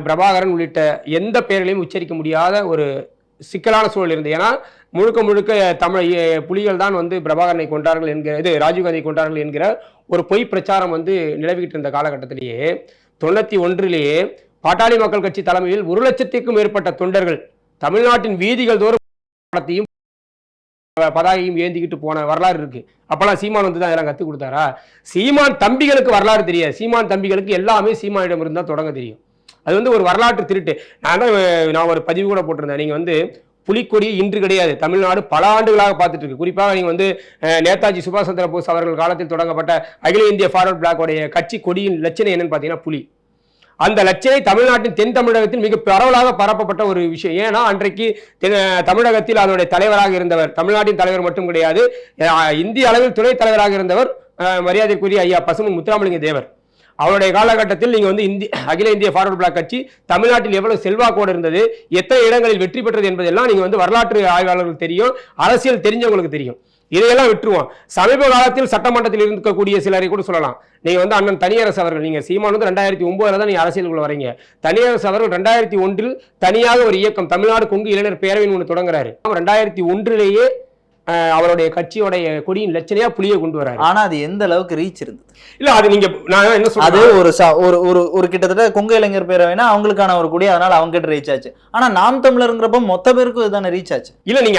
பிரபாகரன் உள்ளிட்ட எந்த பெயர்களையும் உச்சரிக்க முடியாத ஒரு சிக்கலான சூழல் இருந்தது. ஏன்னா முழுக்க முழுக்க தமிழ் புலிகள் தான் வந்து பிரபாகரனை கொண்டார்கள் என்கிற இது ராஜீவ்காந்தி கொண்டார்கள் என்கிற ஒரு பொய் பிரச்சாரம் வந்து நிலவிக்கிட்டு இருந்த காலகட்டத்திலேயே தொண்ணூத்தி ஒன்றிலேயே பாட்டாளி மக்கள் கட்சி தலைமையில் ஒரு லட்சத்திற்கும் மேற்பட்ட தொண்டர்கள் தமிழ்நாட்டின் வீதிகள் தோறும் படத்தையும் பதாகையும் ஏந்திக்கிட்டு போன வரலாறு இருக்கு. அப்பெல்லாம் சீமான் வந்து தான் இதெல்லாம் கற்றுக் கொடுத்தாரா? சீமான் தம்பிகளுக்கு வரலாறு தெரியாது. சீமான் தம்பிகளுக்கு எல்லாமே சீமானிடம் இருந்தால் தொடங்க தெரியும். அது வந்து ஒரு வரலாற்று திருட்டு. நான் தான் நான் ஒரு பதிவு கூட போட்டிருந்தேன். நீங்கள் வந்து புலிக்கொடி இன்று கிடையாது. தமிழ்நாடு பல ஆண்டுகளாக பார்த்துட்டு இருக்கு. குறிப்பாக நீங்கள் வந்து நேதாஜி சுபாஷ் சந்திர போஸ் அவர்கள் காலத்தில் தொடங்கப்பட்ட அகில இந்திய ஃபார்வர்ட் பிளாக்கோடைய கட்சி கொடியின் லட்சணம் என்னன்னு பார்த்தீங்கன்னா புலி. அந்த லட்சணை தமிழ்நாட்டின் தென் தமிழகத்தில் மிக பரவலாக பரப்பப்பட்ட ஒரு விஷயம். ஏன்னா அன்றைக்கு தென் தமிழகத்தில் அதனுடைய தலைவராக இருந்தவர் தமிழ்நாட்டின் தலைவர் மட்டும் கிடையாது இந்திய அளவில் துணைத் தலைவராக இருந்தவர் மரியாதைக்குரிய ஐயா பசுமன் முத்துராமலிங்க தேவர். அவருடைய காலகட்டத்தில் நீங்கள் வந்து இந்திய அகில இந்திய ஃபார்வர்ட் பிளாக் கட்சி தமிழ்நாட்டில் எவ்வளவு செல்வாக்கோடு இருந்தது எத்தனை இடங்களில் வெற்றி பெற்றது என்பதெல்லாம் நீங்கள் வந்து வரலாற்று ஆய்வாளர்களுக்கு தெரியும் அரசியல் தெரிஞ்சவங்களுக்கு தெரியும். இதையெல்லாம் விட்டுருவோம். சமீப காலத்தில் சட்டமன்றத்தில் இருக்கக்கூடிய சிலரை கூட சொல்லலாம். நீங்கள் வந்து அண்ணன் தனியரசு அவர்கள் நீங்கள் சீமான் வந்து ரெண்டாயிரத்தி ஒம்போதில் தான் நீங்கள் அரசியலுக்குள்ள வரீங்க. தனியரசு அவர்கள் ரெண்டாயிரத்தி ஒன்றில் தனியாக ஒரு இயக்கம் தமிழ்நாடு கொங்கு இளைஞர் பேரவைன்னு ஒன்று தொடங்குறாரு. ரெண்டாயிரத்தி ஒன்றிலேயே அவருடைய கட்சியோடைய கொடியின் லட்சணையா புலியை கொண்டு வராரு. ஆனா அது எந்த அளவுக்கு ரீச் இருந்தது? இல்ல அது நீங்க நான் என்ன அது ஒரு ஒரு ஒரு ஒரு கிட்டத்தட்ட கொங்கு இளைஞர் பேரவைனா அவங்களுக்கான ஒரு கொடி அதனால அவங்க கிட்ட ரீச் ஆச்சு. ஆனா நாம் தமிழருங்கிறப்ப மொத்த பேருக்கும் இதுதானே ரீச் ஆச்சு. இல்ல நீங்க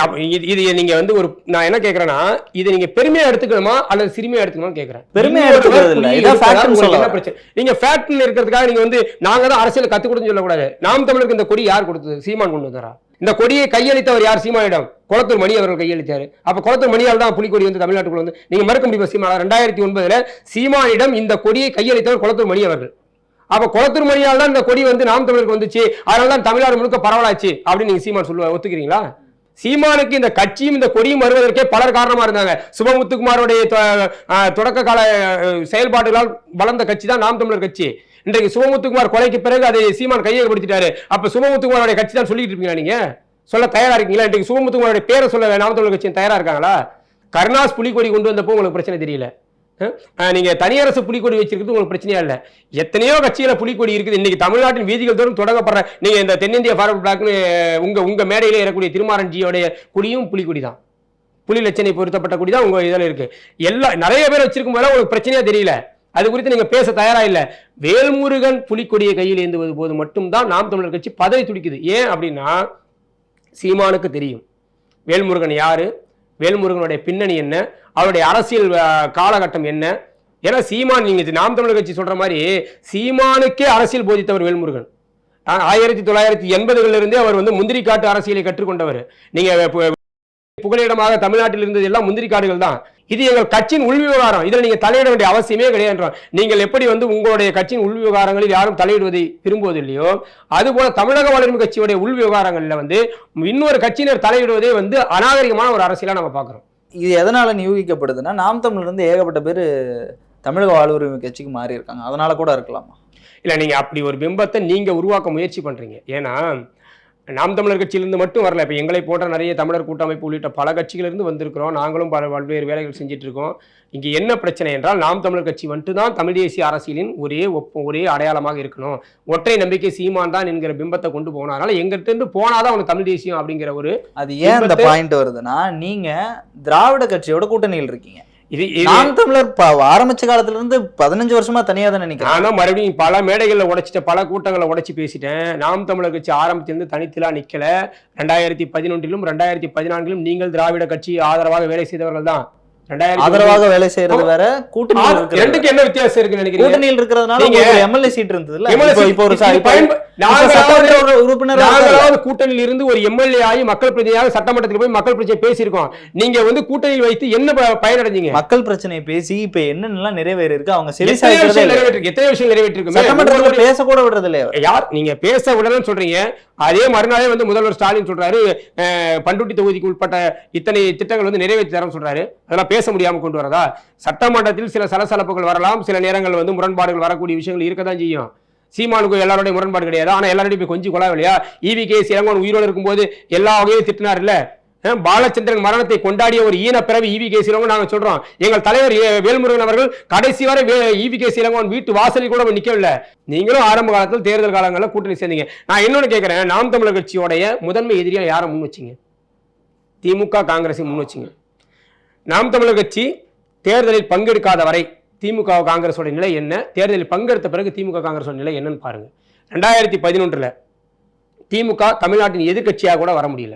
இது நீங்க வந்து ஒரு நான் என்ன கேக்குறேன்னா இது நீங்க பெருமையா எடுத்துக்கணுமா அல்லது சிறுமையா எடுத்துக்கணுமா கேக்குறேன். பெருமையா எடுத்துக்கிறது இல்ல. இதான் என்ன பிரச்சனை? நீங்க ஃபேக்ட்ல இருக்கிறதுக்காக நீங்க வந்து நாங்க தான் அரசியல் கத்து கொடுத்து சொல்லக்கூடாது. நாம் தமிழருக்கு இந்த கொடி யார் கொடுத்தது? சீமான் கொண்டு வந்தாரா? இந்த கொடியை கையளித்தவர் யார்? சீமானிடம். குளத்தூர் மணி அவர்கள் கையளித்தார். அப்ப குளத்தூர் மணியால் தான் புலிக்கொடி வந்து தமிழ்நாட்டுக்குள்ள வந்து நீங்க மறக்க முடியுமா சீமான் ரெண்டாயிரத்தி ஒன்பதுல சீமானிடம் இந்த கொடியை கையளித்தவர் குளத்தூர் மணி அவர்கள். அப்ப குளத்தூர் மணியால் தான் இந்த கொடி வந்து நாம் தமிழருக்கு வந்துச்சு. அதனால தான் தமிழ்நாடு முழுக்க பரவலாச்சு அப்படின்னு நீங்க சீமான் சொல்லுவாங்க ஒத்துக்கிறீங்களா? சீமானுக்கு இந்த கட்சியும் இந்த கொடியும் வருவதற்கே பலர் காரணமா இருந்தாங்க. சுபமுத்துக்குமாரோடைய தொடக்க கால செயல்பாடுகளால் வளர்ந்த கட்சி தான் நாம் தமிழர் கட்சி. இன்றைக்கு சுபமுத்துக்குமார் கொலைக்கு பிறகு அதை சீமான் கையகப்படுத்திட்டாரு. அப்ப சுபமுத்துக்குமாரோட கட்சி தான் சொல்லிட்டு இருப்பீங்களா நீங்க? சொல்ல தயாரா இருக்கீங்களா? இன்றைக்கு சுபமுத்துக்குமாரோட பேரை சொல்ல நாம் தமிழர் கட்சி தயாரா இருக்காங்களா? கருணாஸ் புலிக்கொடி கொண்டு வந்தப்போ உங்களுக்கு பிரச்சனை தெரியல. நீங்கள் நீங்க தனியரசு புலிக்கொடி வச்சிருக்கிறது உங்களுக்கு பிரச்சனையா இல்ல. எத்தனையோ கட்சியில புலிக்கொடி இருக்குது. இன்னைக்கு தமிழ்நாட்டின் வீதிகள் தோறும் தொடங்கப்படுற நீங்க இந்த தென்னிந்திய ஃபார்வர்ட் பிளாக்னு உங்க உங்க மேடையில ஏறக்கூடிய திருமாரஞ்சியோடைய குடியும் புலிக்கொடி தான். புலி லட்சணை பொருத்தப்பட்ட குடி தான் உங்க இதில் இருக்கு. எல்லா நிறைய பேர் வச்சிருக்கும் போது உங்களுக்கு பிரச்சனையா தெரியல. அது குறித்து நீங்க பேச தயாரா இல்ல. வேல்முருகன் புலிக்கொடியை கையில் ஏந்துவது போது மட்டும்தான் நாம் தமிழர் கட்சி பதவி துடிக்குது. ஏன் அப்படின்னா சீமானுக்கு தெரியும். வேல்முருகன் யாரு? வேல்முருகனுடைய பின்னணி என்ன? அவருடைய அரசியல் காலகட்டம் என்ன? ஏன்னா சீமான் நீங்க நாம் தமிழர் கட்சி சொல்ற மாதிரி சீமானுக்கே அரசியல் போதித்தவர் வேல்முருகன். ஆயிரத்தி தொள்ளாயிரத்தி எண்பதுகளிலிருந்தே அவர் வந்து முந்திரி காட்டு அரசியலை கற்றுக்கொண்டவர். நீங்க புகலிடமாக தமிழ்நாட்டில் இருந்தது எல்லாம் முந்திரி காடுகள் தான். இது எங்கள் கட்சியின் உள் விவகாரம். இதில் நீங்க தலையிட வேண்டிய அவசியமே கிடையாது நீங்கள் எப்படி வந்து உங்களுடைய கட்சியின் உள் விவகாரங்களில் யாரும் தலையிடுவதை விரும்புவது இல்லையோ அதுபோல தமிழக வளர்ச்சி கட்சியுடைய உள் விவகாரங்களில் வந்து இன்னொரு கட்சியினர் தலையிடுவதே வந்து அநாகரிகமான ஒரு அரசியலா நம்ம பார்க்கிறோம். இது எதனால நியூகிக்கப்படுதுன்னா நாம் தமிழ்ல இருந்து ஏகப்பட்ட பேர் தமிழக வாழ்வுரிமை கட்சிக்கு மாறி இருக்காங்க அதனால கூட இருக்கலாமா? இல்லை நீங்கள் அப்படி ஒரு பிம்பத்தை நீங்கள் உருவாக்க முயற்சி பண்ணுறீங்க ஏன்னா நாம் தமிழர் கட்சியிலிருந்து மட்டும் வரல. இப்போ எங்களை போன்ற நிறைய தமிழர் கூட்டமைப்பு உள்ளிட்ட பல கட்சிகளிலிருந்து வந்திருக்கிறோம். நாங்களும் பல பல்வேறு வேலைகள் செஞ்சுட்டு இருக்கோம் இங்கே என்ன பிரச்சனை என்றால் நாம் தமிழர் கட்சி வந்துட்டு தான் தமிழ் தேசிய அரசியலின் ஒரே ஒப்ப ஒரே அடையாளமாக இருக்கணும். ஒற்றை நம்பிக்கை சீமான் தான் என்கிற பிம்பத்தை கொண்டு போகணும். அதனால எங்கிட்ட இருந்து போனாதான் அவனுக்கு தமிழ் தேசியம் அப்படிங்கிற ஒரு அது ஏன் பிம்பத்தை- பாயிண்ட் வருதுன்னா நீங்க திராவிட கட்சியோட கூட்டணியில் இருக்கீங்க. இது நாம் தமிழர் ஆரம்பிச்ச காலத்துல இருந்து பதினஞ்சு வருஷமா தனியா தான் நினைக்கிறேன். நான் தான் மறுபடியும் பல மேடைகளில் உடைச்சிட்ட பல கூட்டங்களை உடைச்சி பேசிட்டேன். நாம் தமிழர் கட்சி ஆரம்பத்திலிருந்து தனித்திலா நிக்கல. ரெண்டாயிரத்தி பதினொன்றிலும் ரெண்டாயிரத்தி பதினான்கிலும் நீங்கள் திராவிட கட்சி ஆதரவாக வேலை செய்தவர்கள் தான் ஆதரவாக வேலை செய்யறது வேற இருக்கிறது. ரெண்டுக்கு என்ன வித்தியாசம் இருக்குன்னு நினைக்கிறீங்க? கூட்டணியில் இருக்கிறதுனால எம்எல்ஏ சீட் இருந்ததுல்ல? MLA இப்போ ஒரு உறுப்பினரா. நாங்களாவது கூட்டணியில் இருந்து ஒரு எம்எல்ஏ ஆகி மக்கள் பிரதிநிதியாக சட்டமன்றத்தில் போய் மக்கள் பிரச்சனை பேசியிருக்கோம். நீங்க வந்து கூட்டணியில் வைத்து என்ன பயனடைஞ்சீங்க? மக்கள் பிரச்சனையை பேசி இப்ப என்னென்னலாம் நிறைவேறி இருக்கு அவங்க இல்ல. நிறைவேற்றிருக்கு? எத்தனை விஷயம் நிறைவேற்றிருக்கு சட்டமன்றத்துல பேச கூட விடுறது இல்லையா? யார்? நீங்க பேச விடலன்னு சொல்றீங்க. அதே மறுநாளே வந்து முதல்வர் ஸ்டாலின் சொல்றாரு. அஹ், பண்ருட்டி தொகுதிக்கு உட்பட்ட இத்தனை திட்டங்கள் வந்து நிறைவேற்றி தரேன்னு சொல்றாரு. அதெல்லாம் பேச பேச முடியாமல் கொண்டு வரதா? சட்டமன்றத்தில் சில சலசலப்புகள் வரலாம். சில நேரங்கள் வந்து முரண்பாடுகள் வரக்கூடிய விஷயங்கள் இருக்க தான் செய்யும். சீமானுக்கு எல்லாரோடைய முரண்பாடு கிடையாது. ஆனால் எல்லாரோடையும் போய் கொஞ்சம் கொலாவில்லையா ஈவி கே இளங்கோன் உயிரோடு இருக்கும்போது எல்லா வகையிலும் திட்டினார் இல்லை பாலச்சந்திரன் மரணத்தை கொண்டாடிய ஒரு ஈன பிறவி ஈவி கே இளங்கோன் நாங்கள் சொல்றோம். எங்கள் தலைவர் வேல்முருகன் அவர்கள் கடைசி வரை ஈவி கே இளங்கோன் வீட்டு வாசலில் கூட நிற்கவில்லை நீங்களும் ஆரம்ப காலத்தில் தேர்தல் காலங்களில் கூட்டணி சேர்ந்தீங்க. நான் இன்னொன்று கேட்குறேன் நாம் தமிழர் கட்சியோடைய முதன்மை எதிரியாக யாரை முன் வச்சிங்க? திமுக காங்கிரஸை முன் வச்சிங்க. நாம் தமிழர் கட்சி தேர்தலில் பங்கெடுக்காத வரை திமுக காங்கிரஸோட நிலை என்ன? தேர்தலில் பங்கெடுத்த பிறகு திமுக காங்கிரஸோட நிலை என்னன்னு பாருங்கள் ரெண்டாயிரத்தி பதினொன்றில் திமுக தமிழ்நாட்டின் எதிர்க்கட்சியாக கூட வர முடியல.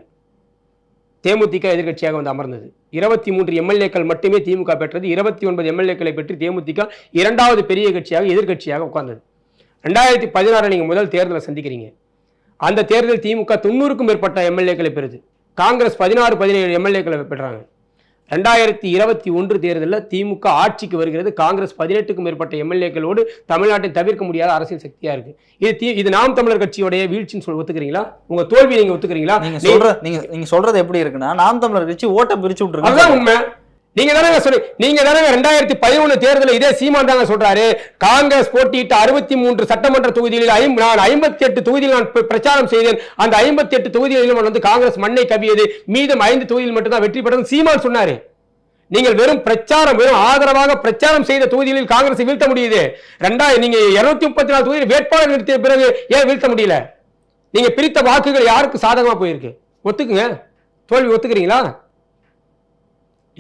தேமுதிக எதிர்க்கட்சியாக வந்து அமர்ந்தது. இருபத்தி மூன்று எம்எல்ஏக்கள் மட்டுமே திமுக பெற்றது. இருபத்தி ஒன்பது எம்எல்ஏக்களை பெற்று தேமுதிக இரண்டாவது பெரிய கட்சியாக எதிர்க்கட்சியாக உட்கார்ந்தது. ரெண்டாயிரத்தி பதினாறு நீங்கள் முதல் தேர்தலை சந்திக்கிறீங்க. அந்த தேர்தல் திமுக தொண்ணூறுக்கும் மேற்பட்ட எம்எல்ஏக்களை பெறுது. காங்கிரஸ் பதினாறு பதினேழு எம்எல்ஏக்களை பெற்றாங்க. ரெண்டாயிரத்தி இருபத்தி ஒன்று தேர்தலில் திமுக ஆட்சிக்கு வருகிறது. காங்கிரஸ் பதினெட்டுக்கும் மேற்பட்ட எம்எல்ஏக்களோடு தமிழ்நாட்டின் தவிர்க்க முடியாத அரசியல் சக்தியா இருக்கு. இது தி- இது நாம் தமிழர் கட்சியோடைய வீழ்ச்சின்னு சொல்லி ஒத்துக்கிறீங்களா? உங்க தோல்வி நீங்க ஒத்துக்கிறீங்களா? நீங்க சொல்ற நீங்க நீங்க சொல்றது எப்படி இருக்குன்னா நாம் தமிழர் கட்சி ஓட்ட பிரிச்சு அதுதான் விட்டுருக்கு உண்மை. நீங்க தானே சொல்லி நீங்க தானே ரெண்டாயிரத்தி பதினொன்று தேர்தலில் இதே சீமான் தாங்க சொல்றாரு. காங்கிரஸ் போட்டியிட்ட அறுபத்தி மூன்று சட்டமன்ற தொகுதிகளில் நான் ஐம்பத்தி எட்டு தொகுதியில் நான் பிரச்சாரம் செய்தேன். அந்த ஐம்பத்தி எட்டு தொகுதிகளிலும் வந்து காங்கிரஸ் மண்ணை கவியது. மீதம் ஐந்து தொகுதியில் மட்டும்தான் வெற்றி பெற்றது சீமான் சொன்னாரு. நீங்கள் வெறும் பிரச்சாரம் வெறும் ஆதரவாக பிரச்சாரம் செய்த தொகுதிகளில் காங்கிரஸ் வீழ்த்த முடியுது. ரெண்டாயிரம் நீங்க இருநூத்தி முப்பத்தி நாலு தொகுதியில் வேட்பாளர் நிறுத்திய பிறகு ஏன் வீழ்த்த முடியல? நீங்க பிரித்த வாக்குகள் யாருக்கு சாதகமா போயிருக்கு? ஒத்துக்குங்க. தோல்வி ஒத்துக்கிறீங்களா?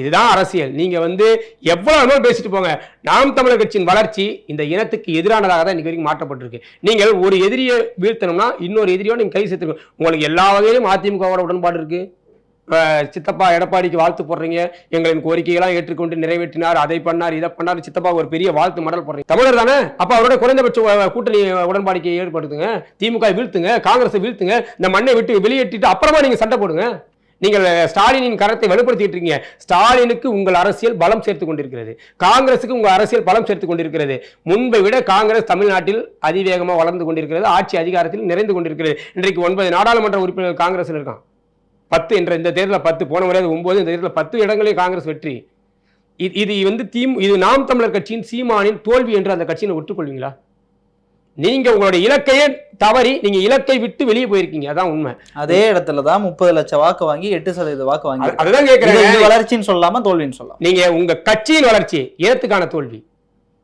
இதுதான் அரசியல். நீங்கள் வந்து எவ்வளோ பேசிட்டு போங்க. நாம் தமிழர் கட்சியின் வளர்ச்சி இந்த இனத்துக்கு எதிரானதாக தான் இன்றைக்கு வரைக்கும் மாற்றப்பட்டிருக்கு. நீங்கள் ஒரு எதிரியை வீழ்த்தணும்னா இன்னொரு எதிரியோடு நீங்கள் கை சேர்த்துக்கணும். உங்களுக்கு எல்லா வகையிலும் அதிமுகவோட உடன்பாடு இருக்கு. சித்தப்பா எடப்பாடிக்கு வாழ்த்து போடுறீங்க. எங்களின் கோரிக்கைகளாம் ஏற்றுக்கொண்டு நிறைவேற்றினார் அதை பண்ணார் இதை பண்ணார். சித்தப்பா ஒரு பெரிய வாழ்த்து மடல் போடுறீங்க. தமிழர் தானே? அப்போ அவரோட குறைந்தபட்ச கூட்டணி உடன்பாடிக்கை ஏற்படுத்துங்க. திமுக வீழ்த்துங்க காங்கிரஸை வீழ்த்துங்க. இந்த மண்ணை விட்டு வெளியேற்றிட்டு அப்புறமா நீங்கள் சண்டை போடுங்க. நீங்கள் ஸ்டாலினின் கரத்தை வலுப்படுத்திட்டு இருக்கீங்க. ஸ்டாலினுக்கு உங்கள் அரசியல் பலம் சேர்த்து கொண்டிருக்கிறது. காங்கிரசுக்கு உங்கள் அரசியல் பலம் சேர்த்து கொண்டிருக்கிறது. முன்பை விட காங்கிரஸ் தமிழ்நாட்டில் அதிவேகமாக வளர்ந்து கொண்டிருக்கிறது. ஆட்சி அதிகாரத்தில் நிறைந்து கொண்டிருக்கிறது. இன்றைக்கு ஒன்பது நாடாளுமன்ற உறுப்பினர்கள் காங்கிரஸில் இருக்கான். பத்து என்ற இந்த தேர்தலில் பத்து போன முறையாக ஒன்பது இந்த தேர்தலில் பத்து இடங்களையும் காங்கிரஸ் வெற்றி. இது இது வந்து தீம் இது நாம் தமிழர் கட்சியின் சீமானின் தோல்வி என்று அந்த கட்சியை ஒற்றுக்கொள்வீங்களா? நீங்க உங்களுடைய இலக்கையே தவறி நீங்க இலக்கை விட்டு வெளியே போயிருக்கீங்க. அதான் உண்மை. அதே இடத்துல தான் முப்பது லட்சம் வாக்கு வாங்கி எட்டு சதவீத வாக்கு வாங்கி அது- அதுதான் கேட்கிறேன் வளர்ச்சின்னு சொல்லலாமா தோல்வின்னு சொல்லலாம். நீங்க உங்க கட்சியின் வளர்ச்சி இனத்துக்கான தோல்வி.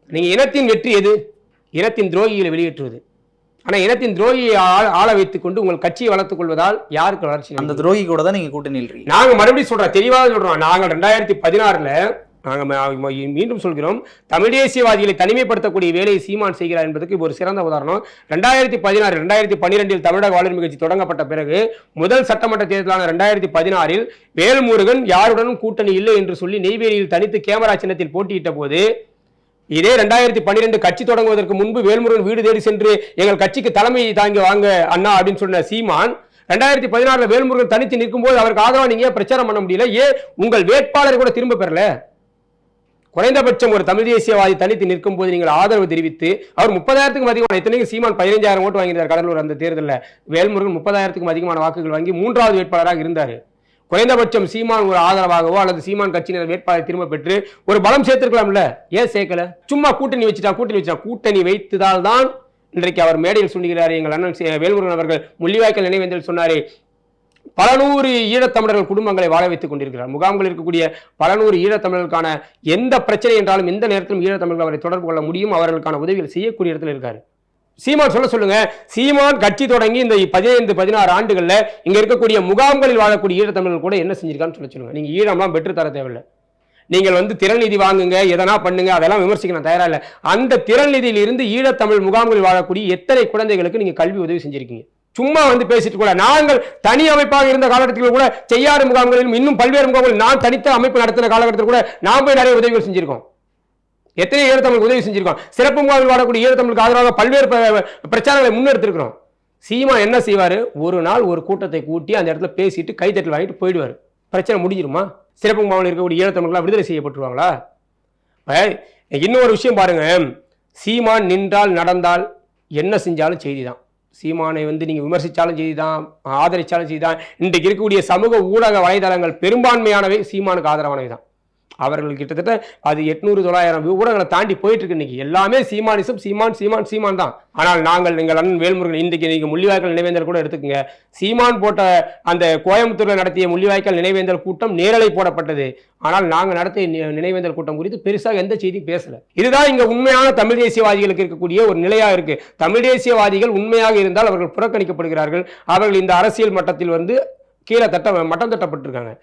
நீங்க இனத்தின் வெற்றி எது? இனத்தின் துரோகிகளை வெளியேற்றுவது. ஆனா இனத்தின் துரோகியை ஆள- ஆள வைத்துக் கொண்டு உங்கள் கட்சியை வளர்த்துக் கொள்வதால் யாருக்கு வளர்ச்சி அந்த? துரோகி கூட தான் நீங்க கூட்டணியில் இருக்கீங்க. நாங்க மறுபடியும் சொல்றோம் தெளிவாக சொல்றோம். நாங்கள் ரெண்டாயிரத்தி பதினாறுல நாங்கள் மீண்டும் சொல்கிறோம். தமிழ் தேசியவாதிகளை தனிமைப்படுத்தக்கூடிய வேலையை சீமான் செய்கிறார் என்பதற்கு இது ஒரு சிறந்த உதாரணம். ரெண்டாயிரத்தி பதினாறு ரெண்டாயிரத்தி பன்னிரெண்டில் தமிழக வாழ்வுரிமை கட்சி தொடங்கப்பட்ட பிறகு முதல் சட்டமன்ற தேர்தலான ரெண்டாயிரத்தி பதினாறில் வேல்முருகன் யாருடனும் கூட்டணி இல்லை என்று சொல்லி நெய்வேலியில் தனித்து கேமரா சின்னத்தில் போட்டியிட்ட போது இதே ரெண்டாயிரத்தி பன்னிரெண்டு கட்சி தொடங்குவதற்கு முன்பு வேல்முருகன் வீடு தேடி சென்று எங்கள் கட்சிக்கு தலைமை தாங்கி வாங்க அண்ணா அப்படின்னு சொன்ன சீமான் ரெண்டாயிரத்தி பதினாறுல வேல்முருகன் தனித்து நிற்கும் போது அவருக்கு ஆதரவா நீங்க பிரச்சாரம் பண்ண முடியல? ஏன் உங்கள் வேட்பாளரை கூட திரும்ப பெறல? குறைந்தபட்சம் ஒரு தமிழ் தேசியவாதி தனித்து நிற்கும் போது நீங்கள் ஆதரவு தெரிவித்து அவர் முப்பதாயிரத்துக்கும் அதிகமான எத்தனைக்கு சீமான் பதினஞ்சாயிரம் ஓட்டு வாங்கியிருந்தார் கடலூர் அந்த தேர்தலில். வேல்முருகன் முப்பதாயிரத்துக்கும் அதிகமான வாக்குகள் வாங்கி மூன்றாவது வேட்பாளராக இருந்தார். குறைந்தபட்சம் சீமான் ஒரு ஆதரவாகவோ அல்லது சீமான் கட்சியினர் வேட்பாளரை திரும்ப பெற்று ஒரு பலம் சேர்த்திருக்கலாம்ல? ஏன் சேர்க்கல? சும்மா கூட்டணி வச்சுட்டா கூட்டணி வச்சுட்டா கூட்டணி வைத்ததால் தான் இன்றைக்கு அவர் மேடையில் சொல்லுகிறார் எங்கள் அண்ணன் வேல்முருகன் அவர்கள் முள்ளிவாய்க்கல் நினைவேந்தல் சொன்னாரே பல நூறு ஈழத்தமிழர்கள் குடும்பங்களை வாழ வைத்துக் கொண்டிருக்கிறார். முகாம்கள் இருக்கக்கூடிய பல நூறு ஈழத்தமிழர்களுக்கான எந்த பிரச்சனை என்றாலும் எந்த நேரத்திலும் ஈழத்தமிழர்கள் அவரை தொடர்பு கொள்ள முடியும் அவர்களுக்கான உதவிகள் செய்யக்கூடிய இடத்துல இருக்காரு. சீமான் சொல்ல சொல்லுங்க. சீமான் கட்சி தொடங்கி இந்த பதினைந்து பதினாறு ஆண்டுகள்ல இங்க இருக்கக்கூடிய முகாம்களில் வாழக்கூடிய ஈழத்தமிழர்கள் கூட என்ன செஞ்சிருக்கான்னு சொல்ல சொல்லுங்க. நீங்க ஈழம்லாம் பெற்று தர தேவையில்லை. நீங்கள் வந்து திறநிதி வாங்குங்க எதனா பண்ணுங்க அதெல்லாம் விமர்சிக்க நான் தயாரா இல்லை. அந்த திறநிதியிலிருந்து ஈழத்தமிழ் முகாம்களில் வாழக்கூடிய எத்தனை குழந்தைகளுக்கு நீங்க கல்வி உதவி செஞ்சிருக்கீங்க? சும்மா வந்து பேசிட்டு கூட. நாங்கள் தனி அமைப்பாக இருந்த காலகட்டத்தில் கூட செய்யாறு முகாம்களிலும் இன்னும் பல்வேறு முகாம்கள் நான் தனித்த அமைப்பு நடத்தின காலகட்டத்தில் கூட நாம் போய் நிறைய உதவிகள் செஞ்சிருக்கோம். எத்தனை ஈழத்தமிழ் உதவி செஞ்சிருக்கோம். சிறப்பு முகாமில் வாடக்கூடிய ஈழத்தமிழுக்கு ஆதரவாக பல்வேறு பிரச்சாரங்களை முன்னெடுத்திருக்கிறோம். சீமா என்ன செய்வார்? ஒரு நாள் ஒரு கூட்டத்தை கூட்டி அந்த இடத்துல பேசிட்டு கைத்தட்டல் வாங்கிட்டு போயிடுவார். பிரச்சனை முடிஞ்சிருமா? சிறப்பு முகாமில் இருக்கக்கூடிய ஈழத்தமிழ்களாக விடுதலை செய்யப்பட்டுருவாங்களா? இன்னொரு விஷயம் பாருங்க. சீமான் நின்றால் நடந்தால் என்ன செஞ்சாலும் செய்தி தான் சீமானை வந்து நீங்கள் விமர்சித்தாலும் செய்தி தான் ஆதரித்தாலும் செய்தி தான் இன்றைக்கு இருக்கக்கூடிய சமூக ஊடக வலைதளங்கள் பெரும்பான்மையானவை சீமானுக்கு ஆதரவானவை தான் அவர்கள் கிட்டத்தட்ட அது எட்நூறு தொள்ளாயிரம் ஊடகங்களை தாண்டி போயிட்டு இருக்கு இன்னைக்கு. எல்லாமே சீமானிசம் சீமான் சீமான் சீமான் தான். ஆனால் நாங்கள் எங்கள் அண்ணன் வேல்முருகன் இன்றைக்கு நீங்கள் முள்ளிவாய்க்கால் நினைவேந்தல் கூட எடுத்துக்கங்க. சீமான் போட்ட அந்த கோயம்புத்தூரில் நடத்திய முள்ளிவாய்க்கால் நினைவேந்தல் கூட்டம் நேரலை போடப்பட்டது. ஆனால் நாங்கள் நடத்திய நினைவேந்தல் கூட்டம் குறித்து பெருசாக எந்த செய்தியும் பேசல. இதுதான் இங்க உண்மையான தமிழ் தேசியவாதிகளுக்கு இருக்கக்கூடிய ஒரு நிலையா இருக்கு. தமிழ் தேசியவாதிகள் உண்மையாக இருந்தால் அவர்கள் புறக்கணிக்கப்படுகிறார்கள். அவர்கள் இந்த அரசியல் மட்டத்தில் வந்து கீழே தட்ட மட்டம் தட்டப்பட்டிருக்காங்க.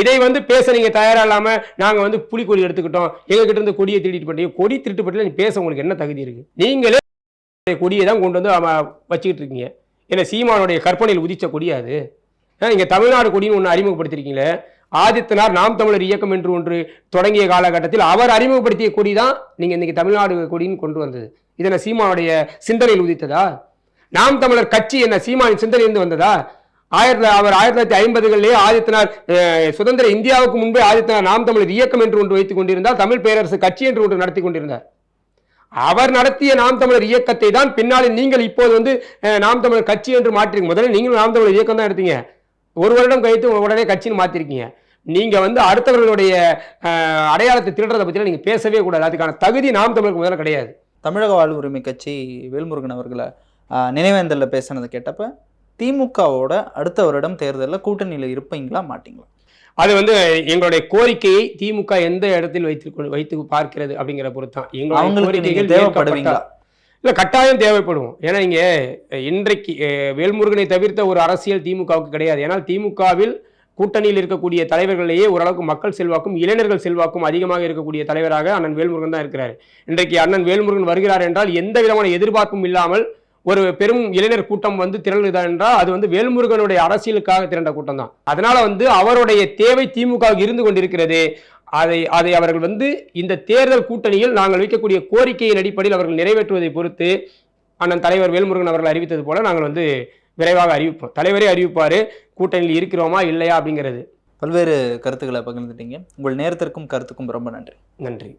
இதை வந்து பேச நீங்கள் தயாராக இல்லாமல் நாங்கள் வந்து புலிக்கொடி எடுத்துக்கிட்டோம். எங்ககிட்ட இருந்து கொடியை திருடிட்டு பண்ணி கொடி திருட்டு பட்டியல பேச உங்களுக்கு என்ன தகுதி இருக்குது நீங்களே கொடியை தான் கொண்டு வந்து வச்சுக்கிட்டு இருக்கீங்க. ஏன்னா சீமானுடைய கற்பனையில் உதிச்ச கொடியாது நீங்கள் தமிழ்நாடு கொடின்னு ஒன்று அறிமுகப்படுத்திருக்கீங்களே. ஆதித்தனார் நாம் தமிழர் இயக்கம் என்று ஒன்று தொடங்கிய காலகட்டத்தில் அவர் அறிமுகப்படுத்திய கொடி தான் நீங்கள் இன்றைக்கி தமிழ்நாடு கொடின்னு கொண்டு வந்தது. இதனை சீமானுடைய சிந்தனையில் உதித்ததா? நாம் தமிழர் கட்சி என்ன சீமானின் சிந்தனையிலிருந்து வந்ததா? ஆயிரத்தி அவர் ஆயிரத்தி தொள்ளாயிரத்தி ஐம்பதுகளிலே ஆதித்தனார் சுதந்திர இந்தியாவுக்கு முன்பே ஆதித்தனார் நாம் தமிழர் இயக்கம் என்று ஒன்று வைத்துக் கொண்டிருந்தார். தமிழ் பேரரசு கட்சி என்று ஒன்று நடத்தி கொண்டிருந்தார். அவர் நடத்திய நாம் தமிழர் இயக்கத்தை தான் பின்னாளில் நீங்கள் இப்போது வந்து நாம் தமிழர் கட்சி என்று மாற்றிருக்கீங்க. முதல்ல நீங்களும் நாம் தமிழர் இயக்கம் தான் எடுத்தீங்க. ஒரு வருடம் கழித்து உடனே கட்சின்னு மாற்றிருக்கீங்க நீங்கள் வந்து அடுத்தவர்களுடைய அடையாளத்தை திருடுறதை பற்றிலாம் நீங்கள் பேசவே கூடாது. அதுக்கான தகுதி நாம் தமிழுக்கு முதல்ல கிடையாது. தமிழக வாழ்வுரிமை கட்சி வேல்முருகன் அவர்களை நினைவேந்தலில் பேசினதை பேசுனதை திமுகவோட அடுத்த வருடம் தேர்தலில் கூட்டணியில் இருப்பீங்களா மாட்டீங்களா? அது வந்து எங்களுடைய கோரிக்கையை திமுக எந்த இடத்தில் வைத்து வைத்து பார்க்கிறது அப்படிங்கிற பொறுத்தான் எங்களுடைய கோரிக்கைகள் தேவைப்படுவீங்களா? இல்ல கட்டாயம் தேவைப்படும். ஏன்னா இங்க இன்றைக்கு வேல்முருகனை தவிர்த்த ஒரு அரசியல் திமுகவுக்கு கிடையாது. ஏன்னா திமுகவில் கூட்டணியில் இருக்கக்கூடிய தலைவர்களிலேயே ஓரளவுக்கு மக்கள் செல்வாக்கும் இளைஞர்கள் செல்வாக்கும் அதிகமாக இருக்கக்கூடிய தலைவராக அண்ணன் வேல்முருகன் தான் இருக்கிறார். இன்றைக்கு அண்ணன் வேல்முருகன் வருகிறார் என்றால் எந்த விதமான எதிர்பார்ப்பும் இல்லாமல் ஒரு பெரும் இளைஞர் கூட்டம் வந்து திரளுதா என்றால் அது வந்து வேல்முருகனுடைய அரசியலுக்காக திரண்ட கூட்டம் தான் அதனால வந்து அவருடைய தேவை திமுகவுக்கு இருந்து கொண்டிருக்கிறது. அதை அதை அவர்கள் வந்து இந்த தேர்தல் கூட்டணியில் நாங்கள் வைக்கக்கூடிய கோரிக்கையின் அடிப்படையில் அவர்கள் நிறைவேற்றுவதை பொறுத்து அண்ணன் தலைவர் வேல்முருகன் அவர்கள் அறிவித்தது போல நாங்கள் வந்து விரைவாக அறிவிப்போம். தலைவரே அறிவிப்பார். கூட்டணியில் இருக்கிறோமா இல்லையா அப்படிங்கிறது. பல்வேறு கருத்துக்களை பகிர்ந்துட்டீங்க. உங்கள் நேரத்திற்கும் கருத்துக்கும் ரொம்ப நன்றி. நன்றி.